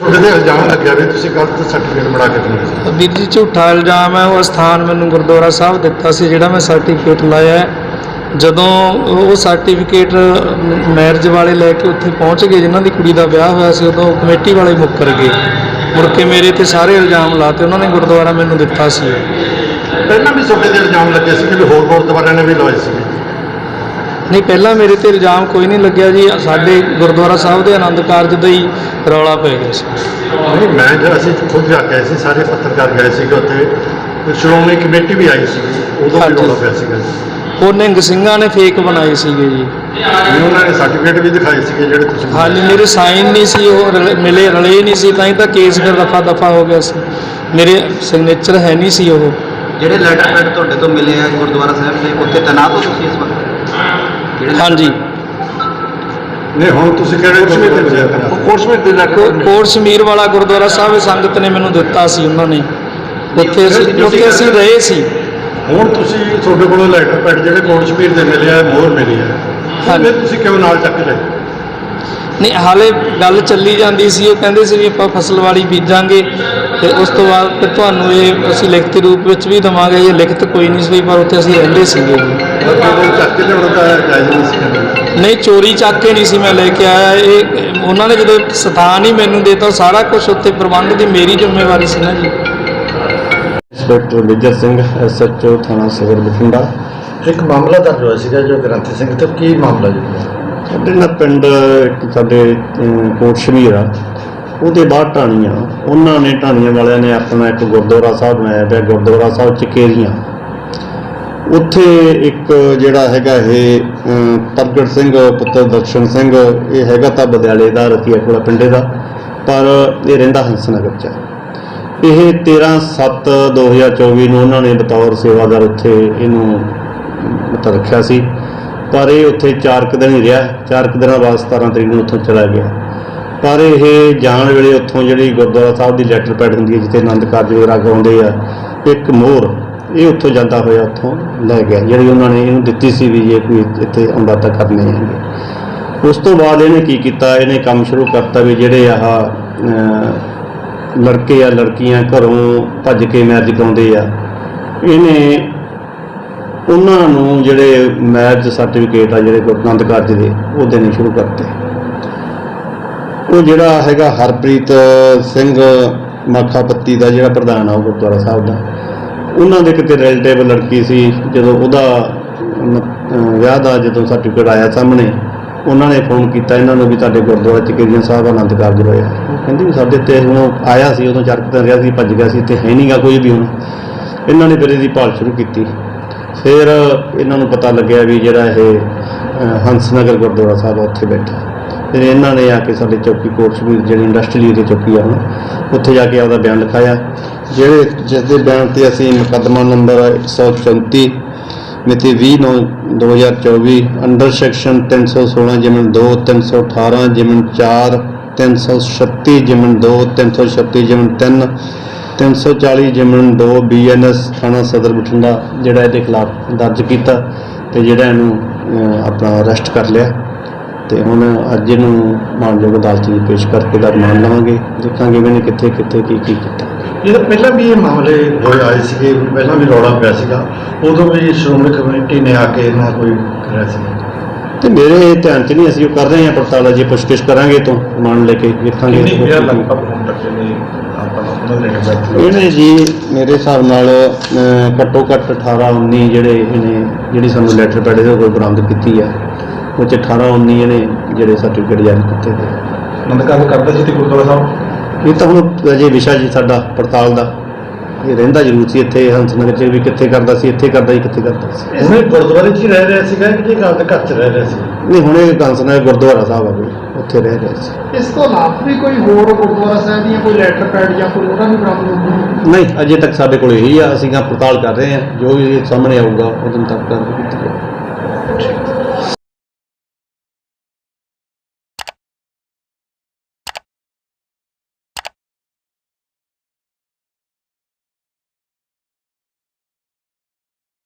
ਤੁਹਾਡੇ ਤੇ ਇਲਜ਼ਾਮ ਲੱਗਿਆ ਵੀ ਤੁਸੀਂ ਗਲਤ ਸਰਟੀਫਿਕੇਟ ਬਣਾ ਕੇ ਦਿੰਦੇ ਸੀ ਵੀਰ ਜੀ ਝੂਠਾ ਇਲਜ਼ਾਮ ਹੈ ਉਹ ਸਥਾਨ ਮੈਨੂੰ ਗੁਰਦੁਆਰਾ ਸਾਹਿਬ ਦਿੱਤਾ ਸੀ ਜਿਹੜਾ ਮੈਂ ਸਰਟੀਫਿਕੇਟ ਲਾਇਆ ਹੈ। ਜਦੋਂ ਉਹ ਸਰਟੀਫਿਕੇਟ ਮੈਰਿਜ ਵਾਲੇ ਲੈ ਕੇ ਉੱਥੇ ਪਹੁੰਚ ਗਏ ਜਿਨ੍ਹਾਂ ਦੀ ਕੁੜੀ ਦਾ ਵਿਆਹ ਹੋਇਆ ਸੀ ਉਦੋਂ ਕਮੇਟੀ ਵਾਲੇ ਮੁੱਕਰ ਗਏ। ਮੁੜ ਕੇ ਮੇਰੇ ਤੇ ਸਾਰੇ ਇਲਜ਼ਾਮ ਲਾਤੇ ਉਹਨਾਂ ਨੇ ਗੁਰਦੁਆਰਾ ਮੈਨੂੰ ਦਿੱਤਾ ਸੀ। ਪਹਿਲਾਂ ਵੀ ਤੁਹਾਡੇ ਤੇ ਇਲਜ਼ਾਮ ਲੱਗੇ ਸੀ ਕਿ ਵੀ ਹੋਰ ਗੁਰਦੁਆਰਿਆਂ ਨੇ ਵੀ ਲਾਏ ਸੀ। ਨਹੀਂ ਪਹਿਲਾਂ ਮੇਰੇ ਤੇ ਇਲਜ਼ਾਮ ਕੋਈ ਨਹੀਂ ਲੱਗਿਆ ਜੀ। ਸਾਡੇ ਗੁਰਦੁਆਰਾ ਸਾਹਿਬ ਦੇ ਆਨੰਦ ਕਾਰਜ ਦਾ ਹੀ ਰੌਲਾ ਪੈ ਗਿਆ ਸੀ। ਨਹੀਂ ਮੈਂ ਜਦ ਅਸੀਂ ਖੁਦ ਜਾ ਕੇ ਆਏ ਸੀ ਸਾਰੇ ਪੱਤਰਕਾਰ ਗਏ ਸੀਗੇ ਉੱਥੇ। ਤੇ ਸ਼੍ਰੋਮਣੀ ਕਮੇਟੀ ਵੀ ਆਈ ਸੀ ਉਦੋਂ ਵੀ। ਰੌਲਾ ਪਿਆ ਸੀਗਾ ਉਹ ਨਿਹੰਗ ਸਿੰਘਾਂ ਨੇ ਫੇਕ ਬਣਾਏ ਸੀਗੇ ਜੀ। ਉਹਨਾਂ ਨੇ ਸਰਟੀਫਿਕੇਟ ਵੀ ਦਿਖਾਏ ਸੀਗੇ ਜਿਹੜੇ ਤੁਸੀਂ ਹਾਂਜੀ ਮੇਰੇ ਸਾਈਨ ਨਹੀਂ ਸੀ ਉਹ ਮਿਲੇ ਰਲੇ ਨਹੀਂ ਸੀ ਤਾਂ ਹੀ ਤਾਂ ਕੇਸ ਫਿਰ ਦਫਾ ਦਫਾ ਹੋ ਗਿਆ ਸੀ। ਮੇਰੇ ਸਿਗਨੇਚਰ ਹੈ ਨਹੀਂ ਸੀ ਉਹ। ਜਿਹੜੇ ਲੈਟਰ ਪੈਡ ਤੁਹਾਡੇ ਤੋਂ ਮਿਲੇ ਆ ਗੁਰਦੁਆਰਾ ਸਾਹਿਬ ਦੇ ਉੱਥੇ ਤੈਨਾਤ ਹੋ ਤੁਸੀਂ ਇਸ ਵਕਤ? ਹਾਂਜੀ। ਨਹੀਂ ਹੁਣ ਤੁਸੀਂ ਕਿਹੜੇ ਗੁਰਦੁਆਰੇ ਤੇ ਜਾ ਕੋਰਸਮੇਟ ਦੇ ਲੈ ਕੋ- ਕੋਟ ਸਮੀਰ ਵਾਲਾ ਗੁਰਦੁਆਰਾ ਸਾਹਿਬ ਸੰਗਤ ਨੇ ਮੈਨੂੰ ਦਿੱਤਾ ਸੀ ਉਹਨਾਂ ਨੇ। ਉੱਥੇ ਅਸੀਂ ਉੱਥੇ ਅਸੀਂ ਰਹੇ ਸੀ। ਹੁਣ ਤੁਸੀਂ ਤੁਹਾਡੇ ਕੋਲੋਂ ਲੈਟਰ ਪੈਡ ਜਿਹੜੇ ਕੋਟ ਸ਼ਮੀਰ ਦੇ ਮਿਲੇ ਆ ਮੋਹਰ ਮਿਲੀ ਆ। ਹਾਂਜੀ। ਫਿਰ ਤੁਸੀਂ ਕਿਉਂ ਨਾਲ ਚੱਕ ਲਏ? ਨਹੀਂ ਹਾਲੇ ਗੱਲ ਚੱਲੀ ਜਾਂਦੀ ਸੀ ਉਹ ਕਹਿੰਦੇ ਸੀ ਵੀ ਆਪਾਂ ਫਸਲਵਾੜੀ ਬੀਜਾਂਗੇ ਤੇ ਉਸ ਤੋਂ ਬਾਅਦ ਫਿਰ ਤੁਹਾਨੂੰ ਇਹ ਅਸੀਂ ਲਿਖਤੀ ਰੂਪ ਵਿੱਚ ਵੀ ਦਵਾਂਗੇ ਇਹ ਲਿਖਤ ਕੋਈ ਨਹੀਂ ਸੀ ਪਰ ਉੱਥੇ ਅਸੀਂ ਰਹਿੰਦੇ ਸੀਗੇ। ਜੀ ਚੱਕ ਕੇ ਲਿਆਉਣਾ ਤਾਂ ਜਾਇਜ਼ ਨਹੀਂ ਸੀ ਕਹਿੰਦੇ ਨਹੀਂ ਚੋਰੀ ਚੱਕ ਕੇ ਨਹੀਂ ਸੀ ਮੈਂ ਲੈ ਕੇ ਆਇਆ। ਇਹ ਉਹਨਾਂ ਨੇ ਜਦੋਂ ਸਥਾਨ ਹੀ ਮੈਨੂੰ ਦੇਤਾ ਸਾਰਾ ਕੁਝ ਉੱਥੇ ਪ੍ਰਬੰਧ ਦੀ ਮੇਰੀ ਜ਼ਿੰਮੇਵਾਰੀ ਸੀ ਨਾ ਜੀ। ਇੰਸਪੈਕਟਰ ਮੇਜਰ ਸਿੰਘ ਐਸਐਚਓ ਥਾਣਾ ਸਦਰ ਬਠਿੰਡਾ। ਇੱਕ ਮਾਮਲਾ ਦਰਜ ਹੋਇਆ ਸੀਗਾ ਜੋ ਗ੍ਰੰਥੀ ਸਿੰਘ ਤੇ ਕੀ ਮਾਮਲਾ ਜੀ? ਸਾਡੇ ਨਾਲ ਪਿੰਡ ਇੱਕ ਸਾਡੇ ਅਮ, ਕੋਟ ਸ਼ਮੀਰ ਆ। ਉਹਦੇ ਬਾਹਰ ਢਾਣੀਆਂ। ਉਹਨਾਂ ਨੇ ਢਾਣੀਆਂ ਵਾਲਿਆਂ ਨੇ ਆਪਣਾ ਇੱਕ ਗੁਰਦੁਆਰਾ ਸਾਹਿਬ ਬਣਾਇਆ ਪਿਆ। ਗੁਰਦੁਆਰਾ ਸਾਹਿਬ ਚਕੇਰੀਆਂ ਉੱਥੇ ਇੱਕ ਜਿਹੜਾ ਹੈਗਾ ਇਹ ਪ੍ਰਗਟ ਸਿੰਘ, ਪੁੱਤਰ ਦਰਸ਼ਨ ਸਿੰਘ, ਇਹ ਹੈਗਾ ਤਾਂ ਬਦਿਆਲੇ ਦਾ ਰਤੀਆ ਕੋਲਾ ਪਿੰਡੇ ਦਾ, ਪਰ ਇਹ ਰਹਿੰਦਾ ਹੰਸਨਗਰ ਚ ਆ। ਇਹ 13/7/2024 ਨੂੰ ਉਹਨਾਂ ਨੇ ਬਤੌਰ ਸੇਵਾਦਾਰ ਉੱਥੇ ਇਹਨੂੰ ਮਤਲਬ ਰੱਖਿਆ ਸੀ ਪਰ ਇਹ ਉੱਥੇ 4 ਕੁ ਦਿਨ ਹੀ ਰਿਹਾ 4 ਕੁ ਦਿਨਾਂ ਬਾਅਦ 17 ਤਰੀਕ ਨੂੰ ਉੱਥੋਂ ਚਲਾ ਗਿਆ ਪਰ ਇਹ ਜਾਣ ਵੇਲੇ ਉੱਥੋਂ ਜਿਹੜੀ ਗੁਰਦੁਆਰਾ ਸਾਹਿਬ ਦੀ ਲੈਟਰ ਪੈਡ ਹੁੰਦੀ ਹੈ, ਜਿੱਥੇ ਆਨੰਦ ਕਾਰਜ ਵਗੈਰਾ ਕਰਾਉਂਦੇ ਆ, ਇੱਕ ਮੋਹਰ ਇਹ ਉੱਥੋਂ ਜਾਂਦਾ ਹੋਇਆ, ਉੱਥੋਂ ਲੈ ਗਿਆ। ਜਿਹੜੀ ਉਹਨਾਂ ਨੇ ਇਹਨੂੰ ਦਿੱਤੀ ਸੀ ਵੀ ਜੇ ਕੋਈ ਇੱਥੇ ਆਉਂਦਾ ਤਾਂ ਕਰਨੇ ਹੈਗੇ। ਉਸ ਤੋਂ ਬਾਅਦ ਇਹਨੇ ਕੀ ਕੀਤਾ? ਇਹਨੇ ਕੰਮ ਸ਼ੁਰੂ ਕਰਤਾ ਵੀ ਜਿਹੜੇ ਆਹ ਲੜਕੇ ਆ, ਲੜਕੀਆਂ ਘਰੋਂ ਭੱਜ ਕੇ ਮੈਰਿਜ ਕਰਾਉਂਦੇ ਆ, ਇਹਨੇ ਉਹਨਾਂ ਨੂੰ ਜਿਹੜੇ ਮੈਰਿਜ ਸਰਟੀਫਿਕੇਟ ਆ, ਜਿਹੜੇ ਗੁਰਨੰਦ ਕਾਰਜ ਦੇ, ਉਹ ਦੇਣੇ ਸ਼ੁਰੂ ਕਰਤੇ। ਉਹ ਜਿਹੜਾ ਹੈਗਾ ਹਰਪ੍ਰੀਤ ਸਿੰਘ ਮੱਖਾਪੱਤੀ ਦਾ ਜਿਹੜਾ ਪ੍ਰਧਾਨ ਆ, ਉਹ ਗੁਰਦੁਆਰਾ ਸਾਹਿਬ ਦਾ ਉਹਨਾਂ ਦੇ ਕਿਤੇ ਰਿਲੇਟਿਵ ਲੜਕੀ ਸੀ ਜਦੋਂ ਉਹਦਾ ਵਿਆਹ ਦਾ ਜਦੋਂ ਸਰਟੀਫਿਕੇਟ ਆਇਆ ਸਾਹਮਣੇ ਉਹਨਾਂ ਨੇ ਫੋਨ ਕੀਤਾ ਇਹਨਾਂ ਨੂੰ ਵੀ ਤੁਹਾਡੇ ਗੁਰਦੁਆਰੇ ਚ ਕਿਰੀਆਂ ਸਾਹਿਬ ਆਨੰਦ ਕਾਰਜ ਹੋਇਆ। ਕਹਿੰਦੇ ਵੀ ਸਾਡੇ ਤੇ ਹੁਣ ਆਇਆ ਸੀ ਉਦੋਂ ਚਰਕ ਤਾਂ ਰਿਹਾ ਸੀ ਭੱਜ ਗਿਆ ਸੀ ਤੇ ਹੈ ਨਹੀਂਗਾ ਕੋਈ ਵੀ ਹੁਣ। ਇਹਨਾਂ ਨੇ ਫਿਰ ਇਹਦੀ ਭਾਲ ਸ਼ੁਰੂ ਕੀਤੀ। ਫਿਰ ਇਹਨਾਂ ਨੂੰ ਪਤਾ ਲੱਗਿਆ ਵੀ ਜਿਹੜਾ ਇਹ ਅਹ, ਹੰਸਨਗਰ ਗੁਰਦੁਆਰਾ ਸਾਹਿਬ ਉੱਥੇ ਬੈਠਾ। ਫਿਰ ਇਹਨਾਂ ਨੇ ਆ ਕੇ ਸਾਡੇ ਚੌਕੀ ਕੋਟ ਸ਼ਮੀਰ ਜਿਹੜੀ ਇੰਡਸਟਰੀ ਏਰੀਆ ਚੌਕੀ ਆ ਹੁਣ, ਉੱਥੇ ਜਾ ਕੇ ਆਪਦਾ ਬਿਆਨ ਲਿਖਾਇਆ। ਜਿਹੜੇ ਜਿਸ ਦੇ ਬਿਆਨ ਤੇ ਅਸੀਂ ਮੁਕੱਦਮਾ ਨੰਬਰ 134 ਮਿਤੀ 20 ਨੌ 2024 ਅੰਡਰ ਸੈਕਸ਼ਨ 316 ਜਿਮਨ 2 318 ਜਿਮਨ 4 336 ਜਿਮਨ 2 336 ਜਿਮਨ 3 340 ਜਿਮਨ 2 ਬੀਐਨਐਸ ਥਾਣਾ ਸਦਰ ਬਠਿੰਡਾ ਜਿਹੜਾ ਇਹਦੇ ਖਿਲਾਫ ਦਰਜ ਕੀਤਾ ਤੇ ਜਿਹੜਾ ਇਹਨੂੰ ਆਪਣਾ ਅਰੈਸਟ ਕਰ ਲਿਆ। ਤੇ ਹੁਣ ਅੱਜ ਇਹਨੂੰ ਮਾਨਯੋਗ ਅਦਾਲਤ ਵਿੱਚ ਪੇਸ਼ ਕਰਕੇ ਦਾ ਰਿਮਾਂਡ ਲਵਾਂਗੇ। ਦੇਖਾਂਗੇ ਵੀ ਇਹਨੇ ਕਿੱਥੇ ਕਿੱਥੇ ਕੀ ਕੀ ਕੀਤਾ। ਤਾਂ ਪਹਿਲਾਂ ਵੀ ਇਹ ਮਾਮਲੇ ਹੋਏ ਆਏ ਸੀਗੇ ਪਹਿਲਾਂ ਵੀ ਰੌਲਾ ਪਿਆ ਸੀਗਾ ਉਦੋਂ ਵੀ ਸ਼੍ਰੋਮਣੀ ਕਮੇਟੀ ਨੇ ਆ ਕੇ ਨਾ ਕੋਈ ਕਰਿਆ ਸੀ। ਤੇ ਮੇਰੇ ਧਿਆਨ 'ਚ ਨਹੀਂ ਅਸੀਂ ਉਹ ਕਰ ਰਹੇ ਹਾਂ ਪੜਤਾਲ ਜੇ ਪੁੱਛਗਿੱਛ ਕਰਾਂਗੇ ਤੋਂ ਮਾਨ ਲੈ ਕੇ ਤੱਕ ਇਹਨੇ ਨੂੰ ਦੇ ਜੀ ਮੇਰੇ ਹਿਸਾਬ ਨਾਲ ਘੱਟੋ ਘੱਟ 18 19 ਜਿਹੜੇ ਇਹਨੇ ਜਿਹੜੀ ਸਾਨੂੰ ਲੈਟਰ ਪੈਡ ਇਹਦੇ ਕੋਲ ਬਰਾਮਦ ਕੀਤੀ ਆ। ਉਹ 'ਚ 18 19 ਇਹਨੇ ਜਿਹੜੇ ਸਰਟੀਫਿਕੇਟ ਜਾਰੀ ਕੀਤੇ ਨੇ ਨੰਦਕਾਰ ਕਰਦਾ ਸੀ ਤੇ ਗੁਰਦੁਆਰਾ ਸਾਹਿਬ? ਇਹ ਤਾਂ ਹੁਣ ਅਜੇ ਵਿਸ਼ਾ ਜੀ ਸਾਡਾ ਪੜਤਾਲ ਦਾ। ਇਹ ਰਹਿੰਦਾ ਜ਼ਰੂਰ ਸੀ ਇੱਥੇ ਹੰਸਨਗਰ 'ਚ ਵੀ ਕਿੱਥੇ ਕਰਦਾ ਸੀ ਇੱਥੇ ਕਰਦਾ ਸੀ ਕਿੱਥੇ ਕਰਦਾ ਸੀ। ਉਹਨੇ ਗੁਰਦੁਆਰੇ 'ਚ ਹੀ ਰਹਿ ਰਿਹਾ ਸੀਗਾ ਕਿ ਜੇ ਘਰ ਦੇ ਘਰ 'ਚ ਰਹਿ ਰਿਹਾ ਸੀ? ਨਹੀਂ ਹੁਣ ਇਹ ਹੰਸਨਗਰ ਗੁਰਦੁਆਰਾ ਸਾਹਿਬ ਆ ਕੋਈ ਉੱਥੇ ਰਹਿ ਰਿਹਾ ਸੀ। ਇਸ ਤੋਂ ਇਲਾਵਾ ਵੀ ਕੋਈ ਹੋਰ ਗੁਰਦੁਆਰਾ ਸਾਹਿਬ ਦੀਆਂ ਕੋਈ ਲੈਟਰ ਪੈਡ ਜਾਂ ਕੋਈ ਉਹਦਾ ਵੀ ਬਰਾਮਦ ਹੋਊਗਾ? ਨਹੀਂ ਅਜੇ ਤੱਕ ਸਾਡੇ ਕੋਲ ਇਹੀ ਆ ਅਸੀਂ ਤਾਂ ਪੜਤਾਲ ਕਰ ਰਹੇ ਹਾਂ ਜੋ ਵੀ ਸਾਹਮਣੇ ਆਊਗਾ ਉਦੋਂ ਤੱਕ ਕਰ ਕੀਤੀ ਜਾਊਗੀ।